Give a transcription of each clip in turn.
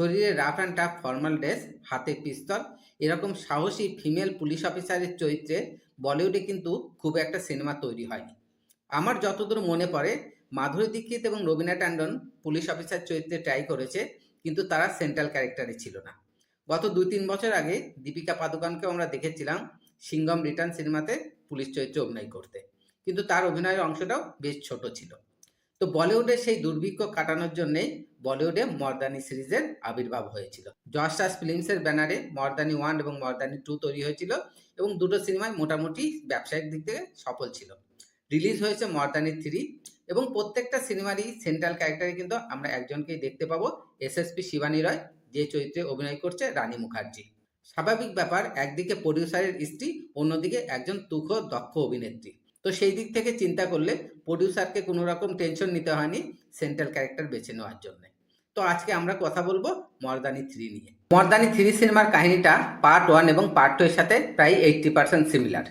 শরীরে rough and tough formal dress হাতে পিস্তল এরকম সাহসী ফিমেল পুলিশ অফিসারের চরিত্রে বলিউডে কিন্তু খুব একটা সিনেমা তৈরি হয়নি। আমার যতদূর মনে পড়ে, মাধুরী দীক্ষিত এবং রবীনা ট্যান্ডন পুলিশ অফিসার চরিত্রে ট্রাই করেছে, কিন্তু তারা সেন্ট্রাল ক্যারেক্টারে ছিল না। গত দুই তিন বছর আগে দীপিকা পাদুকানকে আমরা দেখেছিলাম সিঙ্গম রিটার্ন সিনেমাতে পুলিশ চরিত্রে অভিনয় করতে। কিন্তু তার অভিনয়ের অংশটাও বেশ ছোট ছিল। তো বলিউডে সেই দুর্ভিক্ষ কাটানোর জন্যেই বলিউডে মর্দানি সিরিজের আবির্ভাব হয়েছিল। জশ রাজ ফিল্মসের ব্যানারে মর্দানি ওয়ান এবং মর্দানি টু তৈরি হয়েছিল এবং দুটো সিনেমায় মোটামুটি ব্যবসায়িক দিক থেকে সফল ছিল। রিলিজ হয়েছে মর্দানি থ্রি এবং প্রত্যেকটা সিনেমারই সেন্ট্রাল ক্যারেক্টারে কিন্তু আমরা একজনকেই দেখতে পাবো এসএসপি শিবানী রয়, যে চরিত্রে অভিনয় করছে রানী মুখার্জি। স্বাভাবিক ব্যাপার, একদিকে প্রডিউসারের স্ত্রী, অন্যদিকে একজন তুখ দক্ষ অভিনেত্রী। তো সেই দিক থেকে চিন্তা করলে প্রডিউসারকে কোনো রকম টেনশন নিতে হয়নি সেন্ট্রাল ক্যারেক্টার বেছে নেওয়ার জন্য। তো আজকে আমরা কথা বলব মর্দানি থ্রি নিয়ে। মর্দানি থ্রি সিনেমার কাহিনীটা পার্ট ওয়ান এবং পার্ট টু এর সাথে প্রায় এইটটি পার্সেন্ট সিমিলার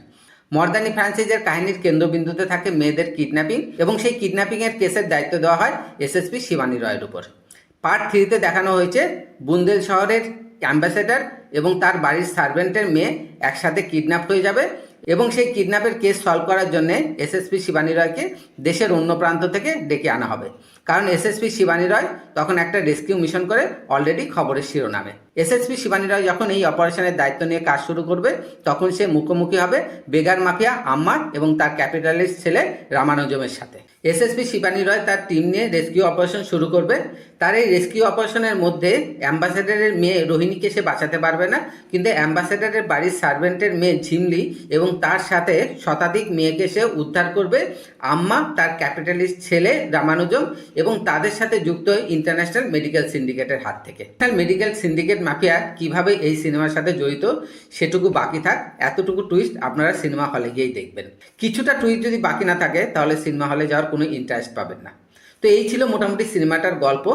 মর্দানি ফ্রান্সাইজের কাহিনীর কেন্দ্রবিন্দুতে থাকে মেয়েদের কিডন্যাপিং এবং সেই কিডন্যাপিং এর কেসের দায়িত্ব দেওয়া হয় এসএসপি শিবানী রয়ের উপর। পার্ট থ্রিতে দেখানো হয়েছে বুন্দেল শহরের অ্যাম্বাসেডার এবং তার বাড়ির সার্ভেন্টের মেয়ে একসাথে কিডন্যাপ হয়ে যাবে এবং সেই কিডন্যাপের কেস সলভ করার জন্য এসএসপি শিবানী রায়কে দেশের অন্য প্রান্ত থেকে ডেকে আনা হবে। কারণ এসএসপি শিবানী রয় তখন একটা রেস্কিউ মিশন করে অলরেডি খবরের শিরোনামে। এসএসপি শিবানী রয় যখন এই অপারেশনের দায়িত্ব নিয়ে কাজ শুরু করবে, তখন সে মুখোমুখি হবে বেগার মাফিয়া আম্মার এবং তার ক্যাপিটালিস্ট ছেলে রামানুজমের সাথে। এসএসপি শিবানী রয় তার টিম নিয়ে রেস্কিউ অপারেশন শুরু করবে। তার এই রেস্কিউ অপারেশনের মধ্যে অ্যাম্বাসেডারের মেয়ে রোহিণীকে সে বাঁচাতে পারবে না, কিন্তু অ্যাম্বাসেডারের বাড়ির সার্ভেন্টের মেয়ে ঝিমলি এবং তার সাথে শতাধিক মেয়েকে সে উদ্ধার করবে। আম্মা তার ক্যাপিটালিস্ট ছেলে রামানুজম এবং তাদের সাথে যুক্ত ইন্টারন্যাশনাল মেডিকেল সিন্ডিকেটের হাত থেকে। মেডিকেল সিন্ডিকেট মাফিয়া কীভাবে এই সিনেমার সাথে জড়িত সেটুকু বাকি থাক, এতটুকু টুইস্ট আপনারা সিনেমা হলে গিয়েই দেখবেন। কিছুটা টুইস্ট যদি বাকি না থাকে, তাহলে সিনেমা হলে যাওয়ার কোনো ইন্টারেস্ট পাবেন না। তো এই ছিল মোটামুটি সিনেমাটার গল্প।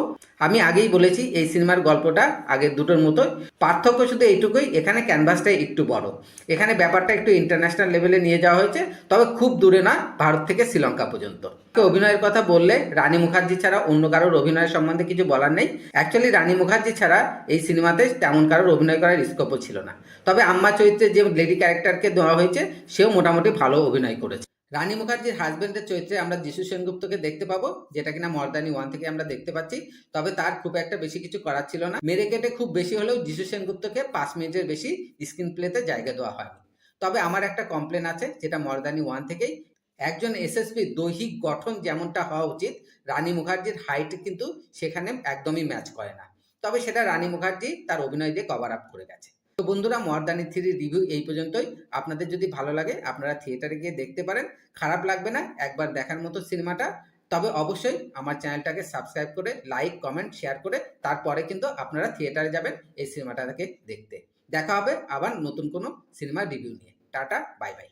আমি আগেই বলেছি, এই সিনেমার গল্পটা আগের দুটোর মতোই। পার্থক্য শুধু এইটুকুই, এখানে ক্যানভাসটা একটু বড়। এখানে ব্যাপারটা একটু ইন্টারন্যাশনাল লেভেলে নিয়ে যাওয়া হয়েছে, তবে খুব দূরে না, ভারত থেকে শ্রীলঙ্কা পর্যন্ত। অভিনয়ের কথা বললে, রানী মুখার্জি ছাড়া অন্য কারোর অভিনয়ের সম্বন্ধে কিছু বলার নেই। অ্যাকচুয়ালি রানী মুখার্জি ছাড়া এই সিনেমাতে তেমন কারোর অভিনয় করার স্কোপও ছিল না। তবে আম্মা চরিত্রে যে লেডি ক্যারেক্টারকে দেওয়া হয়েছে, সেও মোটামুটি ভালো অভিনয় করেছে। রানী মুখার্জির হাজবেন্ডের চরিত্রে আমরা যিশু সেনগুপ্তকে দেখতে পাবো, যেটা কিনা মর্দানি ওয়ান থেকে আমরা দেখতে পাচ্ছি, তবে তার খুব একটা বেশি কিছু করার ছিল না। মেরে কেটে খুব বেশি হলেও যিশু সেনগুপ্তকে পাঁচ মিনিটের বেশি স্ক্রিন প্লেতে জায়গা দেওয়া হয়নি। তবে আমার একটা কমপ্লেন আছে, যেটা মর্দানি ওয়ান থেকেই। একজন এসএসপি দৈহিক গঠন যেমনটা হওয়া উচিত, রানী মুখার্জির হাইট কিন্তু সেখানে একদমই ম্যাচ করে না। তবে সেটা রানী মুখার্জি তার অভিনয় দিয়ে কভার আপ করে গেছে। তো বন্ধুরা মর্দানি থ্রি রিভিউ এই পর্যন্তই। আপনাদের যদি ভালো লাগে, আপনারা থিয়েটারে গিয়ে দেখতে পারেন। খারাপ লাগবে না, একবার দেখার মতো সিনেমাটা। তবে অবশ্যই আমার চ্যানেলটাকে সাবস্ক্রাইব করে, লাইক, কমেন্ট, শেয়ার করে, তারপরে কিন্তু আপনারা থিয়েটারে যাবেন এই সিনেমাটাকে দেখতে। দেখা হবে আবার নতুন কোনো সিনেমার রিভিউ নিয়ে। Tata, bye bye.